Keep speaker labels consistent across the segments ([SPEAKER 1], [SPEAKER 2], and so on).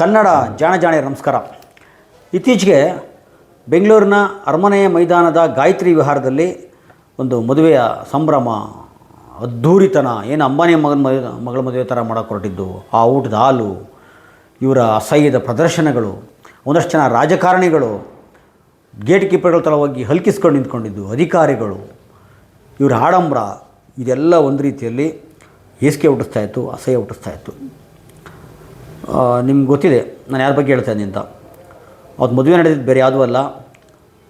[SPEAKER 1] ಕನ್ನಡ ಜಾಣ ಜಾಣೆ ನಮಸ್ಕಾರ. ಇತ್ತೀಚೆಗೆ ಬೆಂಗಳೂರಿನ ಅರಮನೆಯ ಮೈದಾನದ ಗಾಯತ್ರಿ ವಿಹಾರದಲ್ಲಿ ಒಂದು ಮದುವೆಯ ಸಂಭ್ರಮ, ಅದ್ಧೂರಿತನ, ಏನು ಅಂಬಾನಿಯ ಮಗನ ಮದುವೆ, ಮಗಳ ಮದುವೆ ಥರ ಮಾಡೋಕೆ ಹೊರಟಿದ್ದು ಆ ಊಟದ ಹಾಲು, ಇವರ ಅಸಹ್ಯದ ಪ್ರದರ್ಶನಗಳು, ಒಂದಷ್ಟು ಜನ ರಾಜಕಾರಣಿಗಳು, ಗೇಟ್ ಕೀಪರ್ಗಳ ಥರ ಹೋಗಿ ಹಲ್ಕಿಸ್ಕೊಂಡು ನಿಂತ್ಕೊಂಡಿದ್ದು, ಅಧಿಕಾರಿಗಳು, ಇವರ ಆಡಂಬರ, ಇದೆಲ್ಲ ಒಂದು ರೀತಿಯಲ್ಲಿ ಹೇಸಿಗೆ ಹುಟ್ಟಿಸ್ತಾ ಇತ್ತು, ಅಸಹ್ಯ ಹುಟ್ಟಿಸ್ತಾ ಇತ್ತು. ನಿಮ್ಗೆ ಗೊತ್ತಿದೆ, ನಾನು ಯಾರ ಬಗ್ಗೆ ಹೇಳ್ತೇನೆ ಅಂತ. ಅವತ್ತು ಮದುವೆ ನಡೆದಿದ್ದು ಬೇರೆ ಯಾವುದೂ ಅಲ್ಲ.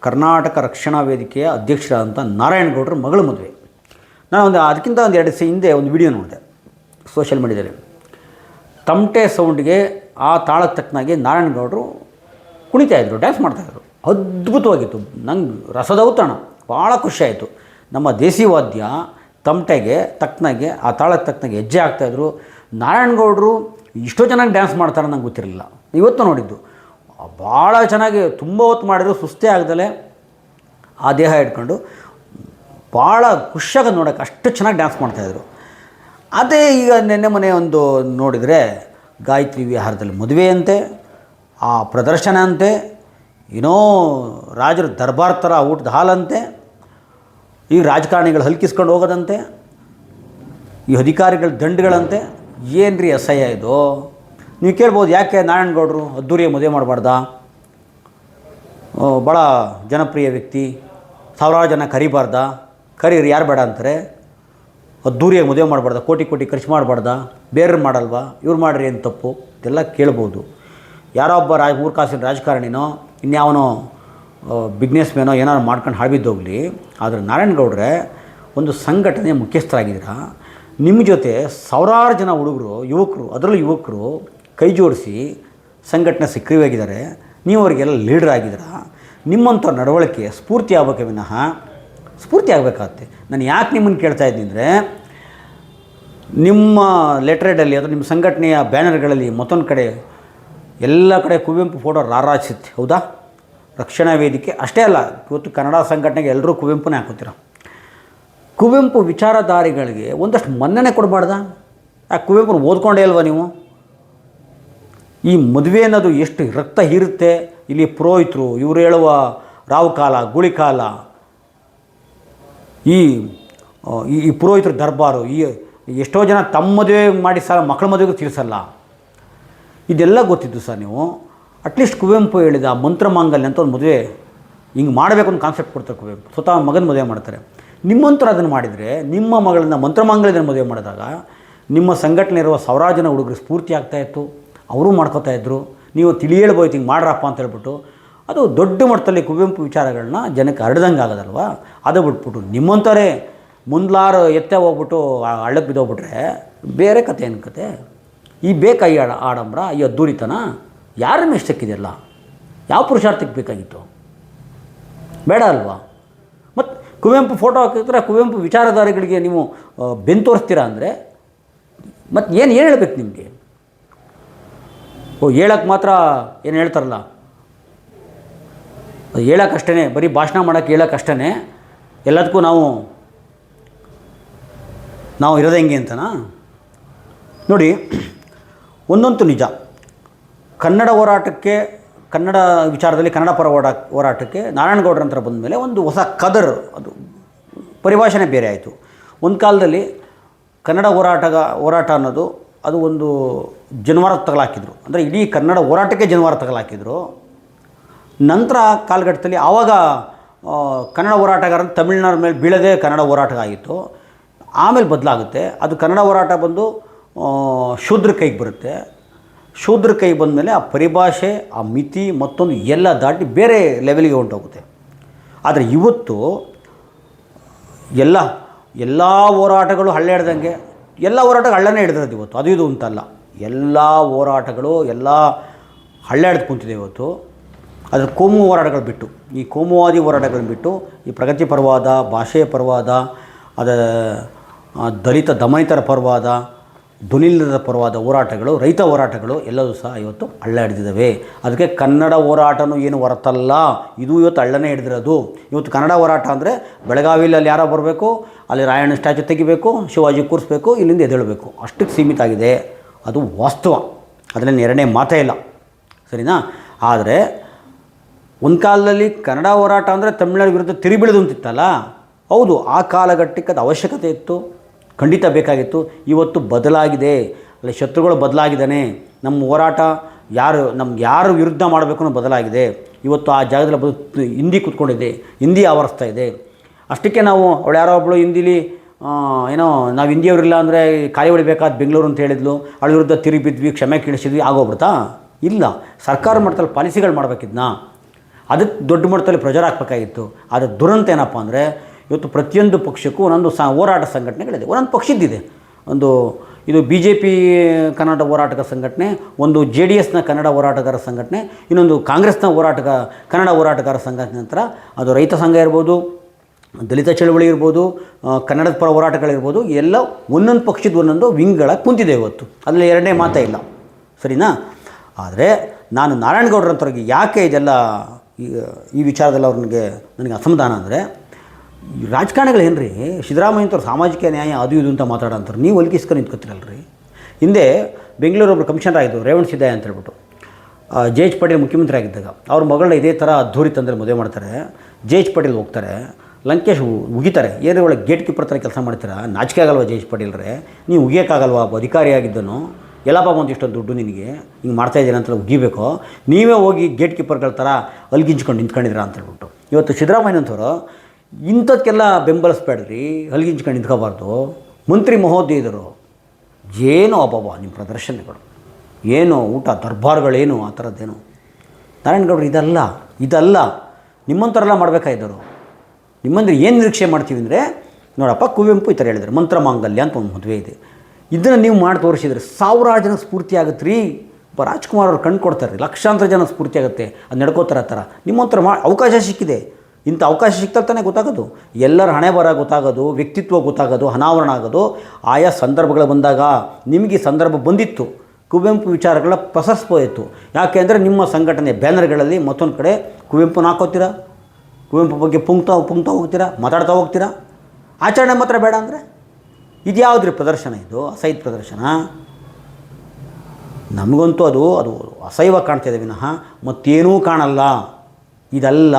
[SPEAKER 1] ಕರ್ನಾಟಕ ರಕ್ಷಣಾ ವೇದಿಕೆಯ ಅಧ್ಯಕ್ಷರಾದಂಥ ನಾರಾಯಣಗೌಡರ ಮಗಳ ಮದುವೆ. ನಾನು ಒಂದು, ಅದಕ್ಕಿಂತ ಒಂದು ಎರಡು ದಿವಸ ಹಿಂದೆ ಒಂದು ವಿಡಿಯೋ ನೋಡಿದೆ ಸೋಷಿಯಲ್ ಮೀಡಿಯಾದಲ್ಲಿ. ತಮಟೆ ಸೌಂಡ್ಗೆ ಆ ತಾಳಕ್ಕೆ ತಕ್ಕನಾಗಿ ನಾರಾಯಣಗೌಡರು ಕುಣಿತಾ ಇದ್ರು ಡ್ಯಾನ್ಸ್ ಮಾಡ್ತಾಯಿದ್ರು ಅದ್ಭುತವಾಗಿತ್ತು. ನಂಗೆ ರಸದೌತಣ ಭಾಳ ಖುಷಿಯಾಯಿತು ನಮ್ಮ ದೇಸಿ ವಾದ್ಯ ತಮಟೆಗೆ ತಕ್ಕನಾಗೆ ಆ ತಾಳಕ್ಕೆ ತಕ್ಕನಾಗೆ ಹೆಜ್ಜೆ ಆಗ್ತಾಯಿದ್ರು ನಾರಾಯಣಗೌಡರು ಇಷ್ಟೋ ಚೆನ್ನಾಗಿ ಡ್ಯಾನ್ಸ್ ಮಾಡ್ತಾರೆ ನಂಗೆ ಗೊತ್ತಿರಲಿಲ್ಲ. ಇವತ್ತು ನೋಡಿದ್ದು. ಭಾಳ ಚೆನ್ನಾಗಿ ತುಂಬ ಹೊತ್ತು ಮಾಡಿದ್ರು, ಸುಸ್ತೇ ಆಗ್ದಲೇ ಆ ದೇಹ ಇಟ್ಕೊಂಡು ಭಾಳ ಖುಷಿಯಾಗ ನೋಡೋಕೆ ಅಷ್ಟು ಚೆನ್ನಾಗಿ ಡ್ಯಾನ್ಸ್ ಮಾಡ್ತಾಯಿದ್ರು ಅದೇ ಈಗ ನೆನ್ನೆ ಮನೆ ಒಂದು ನೋಡಿದರೆ ಗಾಯತ್ರಿ ವಿಹಾರದಲ್ಲಿ ಮದುವೆಯಂತೆ ಆ ಪ್ರದರ್ಶನ ಅಂತೆ, ಏನೋ ರಾಜರ ದರ್ಬಾರ್ ಥರ ಊಟದ ಹಾಲಂತೆ ಈ ರಾಜಕಾರಣಿಗಳು ಹಲ್ಕಿಸ್ಕೊಂಡು ಹೋಗೋದಂತೆ, ಈ ಅಧಿಕಾರಿಗಳ ದಂಡುಗಳಂತೆ ಏನು ರೀ ಅಸಹ್ಯ ಇದು? ನೀವು ಕೇಳ್ಬೋದು, ಯಾಕೆ ನಾರಾಯಣಗೌಡರು ಅದ್ದೂರಿಯ ಮದುವೆ ಮಾಡಬಾರ್ದ? ಭಾಳ ಜನಪ್ರಿಯ ವ್ಯಕ್ತಿ. ಸಾವಿರಾರು ಜನ ಕರಿಬಾರ್ದ. ಕರೀರಿ ಯಾರು ಬೇಡ ಅಂತಾರೆ. ಅದ್ದೂರಿಯಾಗಿ ಮದುವೆ ಮಾಡಬಾರ್ದ, ಕೋಟಿ ಕೋಟಿ ಖರ್ಚು ಮಾಡಬಾರ್ದ. ಬೇರೆ ಮಾಡಲ್ವಾ? ಇವ್ರು ಮಾಡ್ರಿ ಏನು ತಪ್ಪು? ಇದೆಲ್ಲ ಕೇಳ್ಬೋದು. ಯಾರೋ ಒಬ್ಬ ರಾಜ ಮೂರು ಕಾಸಿನ ರಾಜಕಾರಣಿನೋ, ಇನ್ಯಾವನೋ ಬಿಸ್ನೆಸ್ ಮ್ಯಾನೋ ಏನಾದ್ರು ಮಾಡ್ಕೊಂಡು ಹಾಳ್ಬಿದ್ದೋಗ್ಲಿ, ಆದರೆ ನಾರಾಯಣಗೌಡ್ರೆ ಒಂದು ಸಂಘಟನೆ ಮುಖ್ಯಸ್ಥರಾಗಿದ್ದೀರಾ? ನಿಮ್ಮ ಜೊತೆ ಸಾವಿರಾರು ಜನ ಹುಡುಗರು, ಯುವಕರು, ಅದರಲ್ಲೂ ಯುವಕರು ಕೈ ಜೋಡಿಸಿ ಸಂಘಟನೆ ಸಕ್ರಿಯವಾಗಿದ್ದಾರೆ. ನೀವು ಅವರಿಗೆಲ್ಲ ಲೀಡರ್ ಆಗಿದ್ದೀರಾ. ನಿಮ್ಮಂಥ ನಡವಳಿಕೆ ಸ್ಫೂರ್ತಿ ಆಗಬೇಕೆ ವಿನಃ. ಸ್ಫೂರ್ತಿ ಆಗಬೇಕಾಗತ್ತೆ. ನಾನು ಯಾಕೆ ನಿಮ್ಮನ್ನು ಕೇಳ್ತಾ ಇದ್ದೀನಿ ಅಂದರೆ, ನಿಮ್ಮ ಲೆಟ್ರೇಡಲ್ಲಿ ಅಥವಾ ನಿಮ್ಮ ಸಂಘಟನೆಯ ಬ್ಯಾನರ್ಗಳಲ್ಲಿ ಮತ್ತೊಂದು ಕಡೆ ಎಲ್ಲ ಕಡೆ ಕುವೆಂಪು ಫೋಟೋ ರಾರಾಜಿಸುತ್ತೆ. ಹೌದಾ? ರಕ್ಷಣಾ ವೇದಿಕೆ ಅಷ್ಟೇ ಅಲ್ಲ, ಇವತ್ತು ಕನ್ನಡ ಸಂಘಟನೆಗೆ ಎಲ್ಲರೂ ಕುವೆಂಪುನೇ ಹಾಕೋತೀರ? ಕುವೆಂಪು ವಿಚಾರಧಾರಿಗಳಿಗೆ ಒಂದಷ್ಟು ಮನ್ನಣೆ ಕೊಡಬಾರ್ದ? ಆ ಕುವೆಂಪುನ ಓದ್ಕೊಂಡೇ ಅಲ್ವಾ ನೀವು? ಈ ಮದುವೆ ಅನ್ನೋದು ಎಷ್ಟು ರಕ್ತ ಹೀರುತ್ತೆ, ಇಲ್ಲಿ ಪುರೋಹಿತರು, ಇವರು ಹೇಳುವ ರಾವುಕಾಲ ಗುಳಿಕಾಲ ಗುಳಿ ಈ ಈ ಈ ಪುರೋಹಿತರ ದರ್ಬಾರು, ಈ, ಎಷ್ಟೋ ಜನ ತಮ್ಮ ಮದುವೆ ಮಾಡಿ ಸಾಲ ಮಕ್ಕಳ ಮದುವೆಗೂ ತಿಳಿಸಲ್ಲ. ಇದೆಲ್ಲ ಗೊತ್ತಿದ್ದು ಸರ್ ನೀವು ಅಟ್ಲೀಸ್ಟ್ ಕುವೆಂಪು ಹೇಳಿದ ಮಂತ್ರ ಮಾಂಗಲ್ಯ ಅಂತ ಒಂದು ಮದುವೆ ಹಿಂಗೆ ಮಾಡಬೇಕು ಅಂತ ಕಾನ್ಸೆಪ್ಟ್ ಕೊಡ್ತಾರೆ ಕುವೆಂಪು. ಸ್ವತಃ ಮಗನ ಮದುವೆ ಮಾಡ್ತಾರೆ. ನಿಮ್ಮಂತರ ಅದನ್ನು ಮಾಡಿದರೆ, ನಿಮ್ಮ ಮಗಳನ್ನ ಮಂತ್ರಮಾಂಗಲ್ಯದನ್ನು ಮದುವೆ ಮಾಡಿದಾಗ, ನಿಮ್ಮ ಸಂಘಟನೆ ಇರುವ ಸೌರಾಜನ ಜನ ಹುಡುಗರು ಸ್ಫೂರ್ತಿ ಆಗ್ತಾಯಿತ್ತು ಅವರು ಮಾಡ್ಕೋತಾ ಇದ್ದರು ನೀವು ತಿಳಿ ಹೇಳ್ಬೋಯ್ತು ಹಿಂಗೆ ಮಾಡ್ರಪ್ಪ ಅಂತ ಹೇಳ್ಬಿಟ್ಟು, ಅದು ದೊಡ್ಡ ಮಟ್ಟದಲ್ಲಿ ಕುವೆಂಪು ವಿಚಾರಗಳನ್ನ ಜನಕ್ಕೆ ಹರಡ್ದಂಗೆ ಆಗೋದಲ್ವ? ಅದು ಬಿಟ್ಬಿಟ್ಟು ನಿಮ್ಮಂಥವರೇ ಮುಂದ್ಲಾರು ಎತ್ತೆ ಹೋಗ್ಬಿಟ್ಟು ಹಳ್ಳಕ್ಕೆ ಬಿದ್ದೋಗ್ಬಿಟ್ರೆ ಬೇರೆ ಕತೆ, ಏನು ಕತೆ? ಈ ಬೇಕಾ ಈ ಆಡ, ಆಡಂಬರ, ಈ ಅದ್ದೂರಿತನ? ಯಾರ ಮೇಷ್ಟಕ್ಕಿದೆಯಲ್ಲ ಯಾವ ಪುರುಷಾರ್ಥಕ್ಕೆ ಬೇಕಾಗಿತ್ತು? ಬೇಡ ಅಲ್ವಾ? ಕುವೆಂಪು ಫೋಟೋ ಹಾಕಿದ್ರೆ ಕುವೆಂಪು ವಿಚಾರಧಾರೆಗಳಿಗೆ ನೀವು ಬೆನ್ ತೋರಿಸ್ತೀರಾ ಅಂದರೆ? ಮತ್ತು ಏನು ಏನು ಹೇಳ್ಬೇಕು ನಿಮಗೆ? ಓ ಹೇಳಕ್ಕೆ ಮಾತ್ರ ಏನು ಹೇಳ್ತಾರಲ್ಲ? ಅದು ಹೇಳೋಕ್ಕಷ್ಟೇ ಬರೀ ಭಾಷಣ ಮಾಡೋಕ್ಕೆ ಹೇಳೋಕ್ಕಷ್ಟೇ ಎಲ್ಲದಕ್ಕೂ ನಾವು ನಾವು ಇರೋದು ಹೆಂಗೆ ಅಂತನಾ? ನೋಡಿ, ಒಂದಂತೂ ನಿಜ. ಕನ್ನಡ ಹೋರಾಟಕ್ಕೆ ಕನ್ನಡ ವಿಚಾರದಲ್ಲಿ ಕನ್ನಡ ಪರ ಹೋರಾಟ, ಹೋರಾಟಕ್ಕೆ ನಾರಾಯಣಗೌಡರ ಹತ್ರ ಬಂದ ಮೇಲೆ ಒಂದು ಹೊಸ ಕದರ್, ಅದು ಪರಿಭಾಷೆನೇ ಬೇರೆ ಆಯಿತು. ಒಂದು ಕಾಲದಲ್ಲಿ ಕನ್ನಡ ಹೋರಾಟಗ, ಹೋರಾಟ ಅನ್ನೋದು ಅದು ಒಂದು ಜನವಾರ ತಗಲಾಕಿದ್ರು. ಅಂದರೆ ಇಡೀ ಕನ್ನಡ ಹೋರಾಟಕ್ಕೆ ಜನವಾರ ತಗಲಾಕಿದ್ರು. ನಂತರ ಕಾಲಘಟ್ಟದಲ್ಲಿ ಆವಾಗ ಕನ್ನಡ ಹೋರಾಟಗಾರ ತಮಿಳ್ನಾಡ ಮೇಲೆ ಬೀಳದೆ ಕನ್ನಡ ಹೋರಾಟ ಆಗಿತ್ತು. ಆಮೇಲೆ ಬದಲಾಗುತ್ತೆ. ಅದು ಕನ್ನಡ ಹೋರಾಟ ಬಂದು ಶೂದ್ರ ಕೈಗೆ ಬರುತ್ತೆ. ಶೂದ್ರ ಕೈಗೆ ಬಂದಮೇಲೆ ಆ ಪರಿಭಾಷೆ, ಆ ಮಿತಿ ಮತ್ತೊಂದು ಎಲ್ಲ ದಾಟಿ ಬೇರೆ ಲೆವೆಲ್ಗೆ ಹೊಂಟೋಗುತ್ತೆ. ಆದರೆ ಇವತ್ತು ಎಲ್ಲ ಎಲ್ಲ ಹೋರಾಟಗಳು ಹಳ್ಳೆ ಹಿಡ್ದಂಗೆ ಎಲ್ಲ ಹೋರಾಟಗಳು ಹಳ್ಳನೇ ಹಿಡಿದಿರೋದು ಇವತ್ತು. ಅದು ಇದು ಅಂತಲ್ಲ. ಎಲ್ಲ ಹೋರಾಟಗಳು, ಎಲ್ಲ ಹಳ್ಳೆ ಹಿಡ್ದು ಕುಂತಿದೆ ಇವತ್ತು. ಅದರ ಕೋಮು ಹೋರಾಟಗಳು ಬಿಟ್ಟು, ಈ ಕೋಮುವಾದಿ ಹೋರಾಟಗಳನ್ನು ಬಿಟ್ಟು, ಈ ಪ್ರಗತಿ ಪರವಾದ, ಭಾಷೆಯ ಪರವಾದ, ಅದ ದಲಿತ ದಮನಿತರ ಪರವಾದ ಧ್ವನಿಲ್ಲದ ಪರವಾದ ಹೋರಾಟಗಳು, ರೈತ ಹೋರಾಟಗಳು ಎಲ್ಲವೂ ಸಹ ಇವತ್ತು ಹಳ್ಳ ಹಿಡಿದಿದ್ದಾವೆ ಅದಕ್ಕೆ ಕನ್ನಡ ಹೋರಾಟನೂ ಏನು ಹೊರತಲ್ಲ. ಇದು ಇವತ್ತು ಹಳ್ಳನೇ ಹಿಡಿದಿರೋದು. ಇವತ್ತು ಕನ್ನಡ ಹೋರಾಟ ಅಂದರೆ ಬೆಳಗಾವಿಲಿ ಅಲ್ಲಿ ಯಾರೋ ಬರಬೇಕು, ಅಲ್ಲಿ ರಾಯಣ್ಣ ಸ್ಟ್ಯಾಚು ತೆಗಿಬೇಕು, ಶಿವಾಜಿ ಕೂರಿಸ್ಬೇಕು, ಇಲ್ಲಿಂದ ಎದ್ದೇಳಬೇಕು. ಅಷ್ಟಕ್ಕೆ ಸೀಮಿತ ಆಗಿದೆ. ಅದು ವಾಸ್ತವ. ಅದರಲ್ಲಿ ಎರಡನೇ ಮಾತೇ ಇಲ್ಲ. ಸರಿನಾ? ಆದರೆ ಒಂದು ಕಾಲದಲ್ಲಿ ಕನ್ನಡ ಹೋರಾಟ ಅಂದರೆ ತಮಿಳುನಾಡು ವಿರುದ್ಧ ತಿರುಬಿಳಿದು ಅಂತಿತ್ತಲ್ಲ ಹೌದು, ಆ ಕಾಲಘಟ್ಟಕ್ಕೆ ಅದು ಅವಶ್ಯಕತೆ ಇತ್ತು. ಖಂಡಿತ ಬೇಕಾಗಿತ್ತು. ಇವತ್ತು ಬದಲಾಗಿದೆ. ಅಲ್ಲಿ ಶತ್ರುಗಳು ಬದಲಾಗಿದ್ದಾನೆ. ನಮ್ಮ ಹೋರಾಟ ಯಾರು, ನಮ್ಗೆ ಯಾರು ವಿರುದ್ಧ ಮಾಡಬೇಕು ಅನ್ನೋ ಬದಲಾಗಿದೆ. ಇವತ್ತು ಆ ಜಾಗದಲ್ಲಿ ಬದು ಹಿಂದಿ ಕೂತ್ಕೊಂಡಿದೆ. ಹಿಂದಿ ಆವರಿಸ್ತಾ ಇದೆ. ಅಷ್ಟಕ್ಕೆ ನಾವು ಅವಳು ಯಾರೋ ಒಬ್ಬಳು ಹಿಂದಿಲಿ ಏನೋ, ನಾವು ಹಿಂದಿಯವರಿಲ್ಲ ಅಂದರೆ ಕಾಯಿ ಹೊಡಿಬೇಕಾದ ಬೆಂಗಳೂರು ಅಂತ ಹೇಳಿದ್ಲು. ಅವಳ ವಿರುದ್ಧ ತಿರುಗಿ ಬಿದ್ವಿ ಕ್ಷಮೆ ಕೇಳಿಸಿದ್ವಿ ಆಗೋಗ್ಬಿಡ್ತಾ? ಇಲ್ಲ. ಸರ್ಕಾರ ಮಟ್ಟದಲ್ಲಿ ಪಾಲಿಸಿಗಳು ಮಾಡಬೇಕಿದ್ನಾ. ಅದಕ್ಕೆ ದೊಡ್ಡ ಮಟ್ಟದಲ್ಲಿ ಪ್ರಜಾರ ಹಾಕ್ಬೇಕಾಗಿತ್ತು ಆದರೆ ದುರಂತ ಏನಪ್ಪ ಅಂದರೆ ಇವತ್ತು ಪ್ರತಿಯೊಂದು ಪಕ್ಷಕ್ಕೂ ಒಂದೊಂದು ಸ ಹೋರಾಟ ಸಂಘಟನೆಗಳಿದೆ. ಒಂದೊಂದು ಪಕ್ಷದ್ದಿದೆ. ಒಂದು ಇದು ಬಿ ಜೆ ಪಿ ಕನ್ನಡ ಹೋರಾಟಗಾರ ಸಂಘಟನೆ, ಒಂದು ಜೆ ಡಿ ಎಸ್ನ ಕನ್ನಡ ಹೋರಾಟಗಾರ ಸಂಘಟನೆ, ಇನ್ನೊಂದು ಕಾಂಗ್ರೆಸ್ನ ಹೋರಾಟಗ ಕನ್ನಡ ಹೋರಾಟಗಾರ ಸಂಘಟನೆ ನಂತರ ಅದು ರೈತ ಸಂಘ ಇರ್ಬೋದು, ದಲಿತ ಚಳವಳಿ ಇರ್ಬೋದು ಕನ್ನಡದ ಪರ ಹೋರಾಟಗಳಿರ್ಬೋದು, ಎಲ್ಲ ಒಂದೊಂದು ಪಕ್ಷದ ಒಂದೊಂದು ವಿಂಗ್ಗಳ ಕುಂತಿದೆ ಇವತ್ತು. ಅದರಲ್ಲಿ ಎರಡನೇ ಮಾತೇ ಇಲ್ಲ. ಸರಿನಾ? ಆದರೆ ನಾನು ನಾರಾಯಣಗೌಡರಂಥವ್ರಿಗೆ ಯಾಕೆ ಇದೆಲ್ಲ ಈ ವಿಚಾರದಲ್ಲಿ ಅವ್ರಿಗೆ ನನಗೆ ಅಸಮಾಧಾನ ಅಂದರೆ ರಾಜಕಾರಣಿಗಳು ರೀ ಸಿದ್ದರಾಮಯ್ಯಂಥವ್ರು ಸಾಮಾಜಿಕ ನ್ಯಾಯ ಅದು ಇದು ಅಂತ ಮಾತಾಡೋಂಥವ್ರು. ನೀವು ಒಲ್ಗಿಸ್ಕೊಂಡು ರೀ ಹಿಂದೆ ಬೆಂಗಳೂರು ಒಬ್ಬರು ಕಮಿಷನರ್ ಆಗಿದ್ದು ರೇವಣ್ ಸಿದ್ದಯ್ಯ ಅಂತ ಹೇಳ್ಬಿಟ್ಟು. ಜೆ ಎಚ್ ಪಟೇಲ್ ಮುಖ್ಯಮಂತ್ರಿ ಆಗಿದ್ದಾಗ. ಅವ್ರ ಮಗಳನ್ನ ಇದೇ ಥರ ಅದ್ಧೂರಿ ತಂದರೆ ಮದುವೆ ಮಾಡ್ತಾರೆ. ಜೆ ಎಚ್ ಪಟೇಲ್ ಹೋಗ್ತಾರೆ. ಲಂಕೇಶ್ ಉಗಿತಾರೆ. ಏನೇ ಒಳಗೆ ಗೇಟ್ ಕೀಪರ್ ಥರ ಕೆಲಸ ಮಾಡ್ತೀರಾ? ನಾಚಿಕೆ ಆಗಲ್ವಾ ಜೆ ಎಚ್ ಪಟೇಲ್ರೆ? ನೀವು ಉಗಿಯೋಕ್ಕಾಗಲ್ವಾ? ಒಬ್ಬ ಅಧಿಕಾರಿಯಾಗಿದ್ದನು ಎಲ್ಲಪ್ಪ ಒಂದು ಇಷ್ಟೊಂದು ದುಡ್ಡು ನಿನಗೆ. ಹಿಂಗೆ ಮಾಡ್ತಾ ಇದ್ದೀರಾ ಅಂತ ಉಗಿಬೇಕು. ನೀವೇ ಹೋಗಿ ಗೇಟ್ ಕೀಪರ್ಗಳ ಥರ ಅಲ್ಗಿಂಚ್ಕೊಂಡು ನಿಂತ್ಕೊಂಡಿದ್ದೀರಾ ಅಂತ ಹೇಳ್ಬಿಟ್ಟು. ಇವತ್ತು ಸಿದ್ದರಾಮಯ್ಯನಂಥವ್ರು ಇಂಥದ್ಕೆಲ್ಲ ಬೆಂಬಲಿಸ್ಬೇಡ್ರಿ, ಹಲಗಿಂಚ್ಕೊಂಡು ನಿಂತ್ಕೋಬಾರ್ದು. ಮಂತ್ರಿ ಮಹೋದಯದರು, ಏನು ಅಬ್ಬಬ್ಬ ನಿಮ್ಮ ಪ್ರದರ್ಶನಗಳು? ಏನು ಊಟ ದರ್ಬಾರ್ಗಳೇನು ಆ ಥರದ್ದೇನು? ನಾರಾಯಣಗೌಡರು ಇದಲ್ಲ ಇದಲ್ಲ, ನಿಮ್ಮಂಥವ್ರೆಲ್ಲ ಮಾಡಬೇಕಾಯಿದ್ದರು ನಿಮ್ಮಂದ್ರೆ ಏನು ನಿರೀಕ್ಷೆ ಮಾಡ್ತೀವಿ ಅಂದರೆ, ನೋಡಪ್ಪ, ಕುವೆಂಪು ಈ ಥರ ಹೇಳಿದರು, ಮಂತ್ರ ಮಾಂಗಲ್ಯ ಅಂತ ಒಂದು ಮದುವೆ ಇದೆ. ಇದನ್ನು ನೀವು ಮಾಡಿ ತೋರಿಸಿದ್ರೆ ಸಾವಿರಾರು ಜನ ಸ್ಫೂರ್ತಿ ಆಗುತ್ತೆ ರೀ ಒಬ್ಬ ರಾಜ್ಕುಮಾರ್ ಅವ್ರು ಕಣ್ಣು ಕೊಡ್ತಾರೆ, ಲಕ್ಷಾಂತರ ಜನ ಸ್ಫೂರ್ತಿ ಆಗುತ್ತೆ, ಅದು ನಡ್ಕೋತಾರೆ ಆ ಥರ. ನಿಮ್ಮಂಥರ ಮಾ, ಅವಕಾಶ ಸಿಕ್ಕಿದೆ. ಇಂಥ ಅವಕಾಶ ಸಿಕ್ತಾಗ ತಾನೇ ಗೊತ್ತಾಗೋದು. ಎಲ್ಲರ ಹಣೆ ಬರ ಗೊತ್ತಾಗೋದು, ವ್ಯಕ್ತಿತ್ವ ಗೊತ್ತಾಗೋದು, ಅನಾವರಣ ಆಗೋದು. ಆಯಾ ಸಂದರ್ಭಗಳು ಬಂದಾಗ ನಿಮಗೆ ಸಂದರ್ಭ ಬಂದಿತ್ತು. ಕುವೆಂಪು ವಿಚಾರಗಳ ಪ್ರಸರಿಸ್ಬೋದಿತ್ತು. ಯಾಕೆ ಅಂದರೆ ನಿಮ್ಮ ಸಂಘಟನೆ ಬ್ಯಾನರ್ಗಳಲ್ಲಿ ಮತ್ತೊಂದು ಕಡೆ ಕುವೆಂಪುನ ಹಾಕೋತೀರಾ? ಕುವೆಂಪು ಬಗ್ಗೆ ಪುಂಕ್ತಾ ಪುಂಕ್ತಾ ಹೋಗ್ತೀರಾ? ಮಾತಾಡ್ತಾ ಹೋಗ್ತೀರಾ? ಆಚರಣೆ ಮಾತ್ರ ಬೇಡ ಅಂದರೆ? ಇದು ಯಾವುದ್ರಿ ಪ್ರದರ್ಶನ ಇದು? ಅಸೈದ್ ಪ್ರದರ್ಶನ? ನಮಗಂತೂ ಅದು ಅದು ಅಸಹ್ಯವಾಗಿ ಕಾಣ್ತಿದೆ ವಿನಃ. ಮತ್ತೇನೂ ಕಾಣಲ್ಲ. ಇದಲ್ಲ.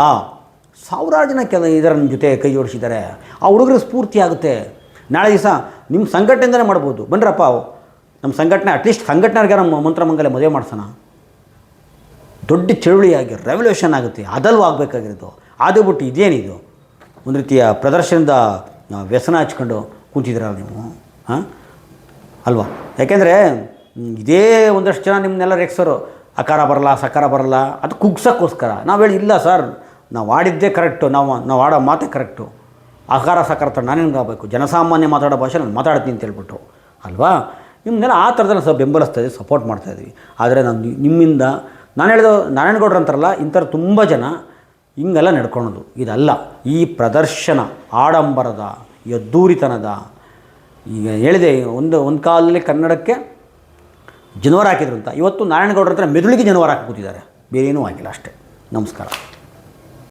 [SPEAKER 1] ಸಾವಿರಾರು ಜನ ಕೆಲ ಇದರ ಜೊತೆ ಕೈ ಜೋಡಿಸಿದ್ದಾರೆ. ಆ ಹುಡುಗರಿಗೆ ಸ್ಫೂರ್ತಿ ಆಗುತ್ತೆ. ನಾಳೆ ದಿವಸ ನಿಮ್ಮ ಸಂಘಟನೆಯಿಂದಲೇ ಮಾಡ್ಬೋದು. ಬನ್ರಪ್ಪ, ನಮ್ಮ ಸಂಘಟನೆ ಅಟ್ಲೀಸ್ಟ್ ಸಂಘಟನೆಗೆ ನಮ್ಮ ಮಂತ್ರಮಂಗಲ ಮದುವೆ ಮಾಡ್ಸೋಣ. ದೊಡ್ಡ ಚಳುವಳಿಯಾಗಿ ರೆವಲ್ಯೂಷನ್ ಆಗುತ್ತೆ. ಅದಲ್ಲೂ ಆಗಬೇಕಾಗಿರೋದು. ಅದು ಬಿಟ್ಟು ಇದೇನಿದು? ಒಂದು ರೀತಿಯ ಪ್ರದರ್ಶನದ ವ್ಯಸನ ಹಚ್ಕೊಂಡು ಕೂತಿದ್ದೀರಲ್ಲ ನೀವು, ಹಾಂ? ಅಲ್ವಾ? ಯಾಕೆಂದರೆ ಇದೇ ಒಂದಷ್ಟು ಜನ ನಿಮ್ಮನ್ನೆಲ್ಲ ರೆಕ್ಸರು ಅಕಾರ ಬರಲ್ಲ, ಸಕಾರ ಬರಲ್ಲ. ಅದು ಕುಗ್ಸೋಕ್ಕೋಸ್ಕರ. ನಾವು ಹೇಳಿ, ಇಲ್ಲ ಸರ್ ನಾವು ಆಡಿದ್ದೇ ಕರೆಕ್ಟು, ನಾವು ನಾವು ಆಡೋ ಮಾತೇ ಕರೆಕ್ಟು. ಸಕಾರ ನಾನು ನಾನೇನು ಆಗಬೇಕು? ಜನಸಾಮಾನ್ಯ ಮಾತಾಡೋ ಭಾಷೆ ನಾನು ಮಾತಾಡ್ತೀನಿ ಅಂತ ಹೇಳ್ಬಿಟ್ಟು ಅಲ್ವಾ? ನಿಮ್ಮನ್ನೆಲ್ಲ ಆ ಥರದಲ್ಲಿ ಸ್ವಲ್ಪ ಬೆಂಬಲಿಸ್ತಾ ಇದ್ದೀವಿ ಸಪೋರ್ಟ್ ಮಾಡ್ತಾ ಇದ್ದೀವಿ. ಆದರೆ ನಾನು ನಿಮ್ಮಿಂದ, ನಾನು ಹೇಳಿದ ನಾರಾಯಣಗೌಡ್ರು ಅಂತಾರಲ್ಲ, ಇಂಥವ್ರು ತುಂಬ ಜನ ಹಿಂಗೆಲ್ಲ ನಡ್ಕೊಳೋದು. ಇದಲ್ಲ, ಈ ಪ್ರದರ್ಶನ, ಆಡಂಬರದ ಈ ಅದ್ದೂರಿತನದ ಈಗ ಹೇಳಿದೆ, ಒಂದು ಒಂದು ಕಾಲದಲ್ಲಿ ಕನ್ನಡಕ್ಕೆ ಜನವರ ಹಾಕಿದ್ರು ಅಂತ. ಇವತ್ತು ನಾರಾಯಣಗೌಡ್ರ ಹತ್ರ ಮೆದುಳಿಗೆ ಜನವರ ಹಾಕಿ ಕೂತಿದ್ದಾರೆ. ಬೇರೇನೂ ಆಗಿಲ್ಲ ಅಷ್ಟೇ. ನಮಸ್ಕಾರ.